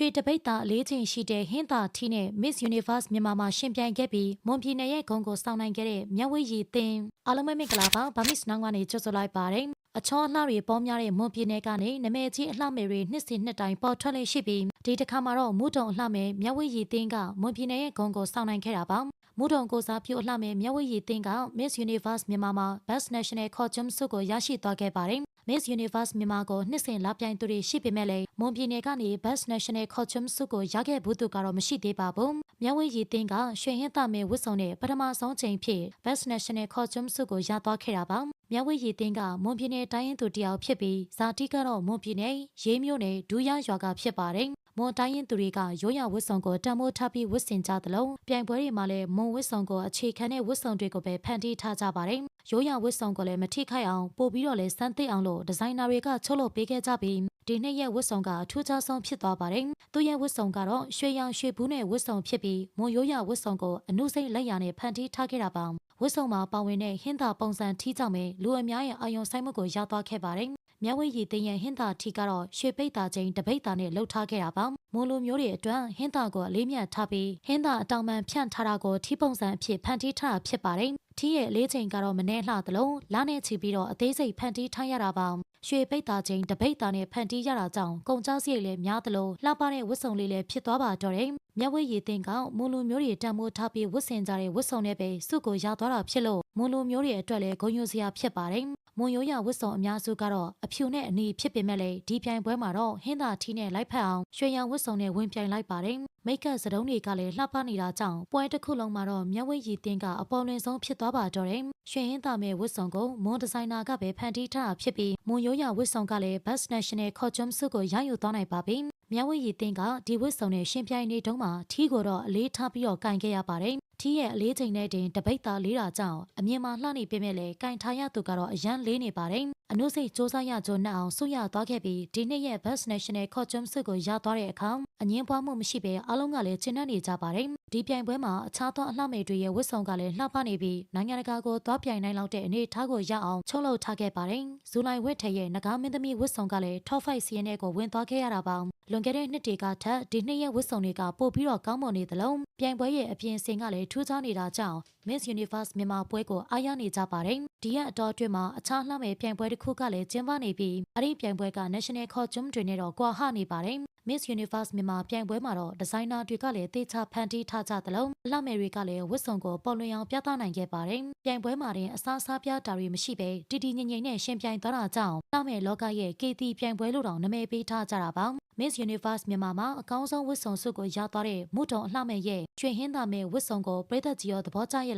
ရွှေတပိတ်တာအလေးချိန်ရှိတဲ့ဟင်းသာထီနဲ့ Miss Universe မြန်မာမှာရှင်ပြိုင်ခဲ့ပြီးမွန်ပြည်နယ်ရဲ့ဂုဏ်ကိုဆောင်နိုင်ခဲ့တဲ့မြတ်ဝိရည်သင်းအားလုံးပဲမင်္ဂလာပါဗာမစ်နောင်ကနေကြိုဆိုလိုက်ပါတယ်အချောအလှတွေပေါများတဲ့မွန်ပြည်နယ်ကနေနမဲကြီးအလှမယ်တွေနှစ်စဉ်နှစ်တိုင်းပေါ်ထွက်လေရှိပြီးဒီတစ်ခါမှာတော့မူတုံအလှမယ်မြတ်ဝိရည်သင်းကမွန်ပြည်နယ်ရဲ့ဂုဏ်ကိုဆောင်နိုင်ခဲ့တာပါမူတုံကိုစားပြုအလှမယ်မြတ်ဝိရည်သင်းက Miss Universe မြန်မာမှာ Best National Costume ဆုကိုရရှိသွားခဲ့ပါတယ် Miss Universe မြန်မာကိုနှစ်စဉ်လာပြိုင်သူတွေရှိပေမဲ့လည်းမွန်ပြည်နယ်ကနေ Best National Costume ဆုကိုရခဲ့ဘူးသူကတော့မရှိသေးပါဘူး။မြဝေရည်တင်ကရွှေဟင်းသားမဲဝတ်စုံနဲ့ပထမဆုံးချိန်ဖြစ် Best National Costume ဆုကိုရသွားခဲ့တာပါ။မြဝေရည်တင်ကမွန်ပြည်နယ်တိုင်းရင်သူတယောက်ဖြစ်ပြီးဇာတိကတော့မွန်ပြည်နယ်ရေးမြို့နယ်ဒူးရရွာကဖြစ်ပါတယ်။ မွန်တိုင်းရင်သူတွေကရိုးရဝတ်ဆောင်ကိုတံမိုးထားပြီးဝတ်ဆင်ကြသလိုပြိုင်ပွဲတွေမှာလည်းမွန်ဝတ်ဆောင်ကိုအခြေခံတဲ့ဝတ်ဆောင်တွေကိုပဲဖန်တီးထားကြပါတယ်။ရိုးရဝတ်ဆောင်ကိုလည်းမထိခိုက်အောင်ပို့ပြီးတော့လည်းစမ်းသစ်အောင်လို့ဒီဇိုင်နာတွေကချုပ်လုပ်ပေးခဲ့ကြပြီးဒီနှစ်ရဲ့ဝတ်ဆောင်ကအထူးခြားဆုံးဖြစ်သွားပါတယ်။သူရဲ့ဝတ်ဆောင်ကတော့ရွှေရောင်ရွှေဘူးနဲ့ဝတ်ဆောင်ဖြစ်ပြီးမွန်ရိုးရဝတ်ဆောင်ကိုအနုစိတ်လက်ရာနဲ့ဖန်တီးထားခဲ့တာပါ။ဝတ်ဆောင်မှာပါဝင်တဲ့ဟင်းသာပုံစံထီးကြောင့်ပဲလူအများရဲ့အာယုံဆိုင်မှုကိုရသွားခဲ့ပါတယ်။ မြဝေရည်တင်ရဲ့ဟင်းသာထီကတော့ရွှေပိတ်တာချင်းတပိတ်တာနဲ့လှုပ်ထားခဲ့တာပါမွန်လိုမျိုးတွေအတွက်ဟင်းသာကိုအလေးမြတ်ထားပြီးဟင်းသာအတောင်ပံဖြန့်ထားတာကိုထီးပုံစံအဖြစ်ဖန်တီးထားတာဖြစ်ပါတယ်ထီးရဲ့အလေးချိန်ကတော့မနှဲလှသလိုလနဲ့ချီပြီးတော့အသေးစိတ်ဖန်တီးထားရတာပါရွှေပိတ်တာချင်းတပိတ်တာနဲ့ဖန်တီးရတာကြောင့်ကုန်ကြစရိတ်လည်းများသလိုလှပတဲ့ဝတ်စုံလေးလည်းဖြစ်သွားပါတော့တယ်မြဝေရည်တင်ကမွန်လူမျိုးတွေတံမိုးထားပြီးဝတ်ဆင်ကြတဲ့ဝတ်စုံနဲ့ပဲစုကိုရသွားတာဖြစ်လို့မွန်လူမျိုးတွေအတွက်လည်းဂုဏ်ယူစရာဖြစ်ပါတယ် မွန်ရိုးရဝတ်စုံအများစုကတော့အဖြူနဲ့အနီဖြစ်ပေမဲ့လည်းဒီပြိုင်ပွဲမှာတော့ဟင်းသာထီးနဲ့လိုက်ဖက်အောင်ရွှေရောင်ဝတ်စုံနဲ့ဝင်ပြိုင်လိုက်ပါတယ်မိတ်ကပ်စတုံးတွေကလည်းလှပနေတာကြောင့်ပွဲတစ်ခုလုံးမှာတော့မြဝေရည်တင်ကအပေါ်လွင်ဆုံးဖြစ်သွားပါတော့တယ်ရွှေဟင်းသာမဲ့ဝတ်စုံကိုမွန်ဒီဇိုင်နာကပဲဖန်တီးထားတာဖြစ်ပြီးမွန်ရိုးရဝတ်စုံကလည်း Best National Costume ဆုကိုရယူသွားနိုင်ပါပြီ မြဝေရည်တင်ကဒီဝတ်စုံနဲ့ရှင်ပြိုင်နေတုန်းမှာထီးကိုတော့အလေးထားပြီးတော့ကင်ခဲ့ရပါတယ်ထီးရဲ့အလေးချိန်နဲ့တင်တပိတ်သားလေးတာကြောင့်အမြင်မှာလှနေပေမဲ့လည်းကင်ထားရသူကတော့အရန်လေးနေပါတယ် အနုစိတ်စ조사ရကြနှက်အောင်ဆုရသွားခဲ့ပြီးဒီနှစ်ရဲ့ Best National Costume ဆုကိုရသွားတဲ့အခါအငင်းပွားမှုမရှိဘဲအားလုံးကလည်းကျင်းနေကြပါတယ်ဒီပြိုင်ပွဲမှာအခြားသောအလှမယ်တွေရဲ့ဝတ်ဆောင်ကလည်းလှပနေပြီးနိုင်ငံတကာကိုသွားပြိုင်နိုင်လောက်တဲ့အနေအထားကိုရအောင်ချုံလုပ်ထားခဲ့ပါတယ်ဇူလိုင်ဝက်ထရဲ့ငကားမင်းသမီးဝတ်ဆောင်ကလည်း Top 5စီးရင်တဲ့ကိုဝင်သွားခဲ့ရတာပါလွန်ခဲ့တဲ့နှစ်တွေကထက်ဒီနှစ်ရဲ့ဝတ်ဆောင်တွေကပို့ပြီးတော့ကောင်းမွန်နေသလိုပြိုင်ပွဲရဲ့အပြင်စင်ကလည်းထူးခြားနေတာကြောင့် Miss Universe မြန်မာပွဲကိုအားရနေကြပါတယ်ဒီရက်အတော်အတွင်းမှာအခြားလှမယ်ပြိုင်ပွဲတစ်ခုကလည်းကျင်းပနေပြီးအဲ့ဒီပြိုင်ပွဲက National Costume တွေနဲ့တော့ကွာဟနေပါတယ် Miss Universe မြန်မာပြိုင်ပွဲမှာတော့ဒီဇိုင်နာတွေကလည်းတေချာဖန်တီးထားကြသလိုအလှမယ်တွေကလည်းဝတ်စုံကိုပေါ်လွင်အောင်ပြသနိုင်ခဲ့ပါတယ်။ပြိုင်ပွဲမှာတင်အစားစားပြတာတွေမရှိဘဲတည်တည်ငြိမ်ငြိမ်နဲ့ရှင်ပြိုင်သွားတာကြောင့်လှမယ်လောကရဲ့ KT ပြိုင်ပွဲလို့တောင်နာမည်ပေးထားကြတာပါ။ Miss Universe မြန်မာမှာအကောင်းဆုံးဝတ်စုံဆုကိုရသွားတဲ့မုထုံအလှမယ်ရဲ့ကျွေဟင်းသားမဲ့ဝတ်စုံကိုပြည်သက်ကြီးရောသဘောကျရဲ့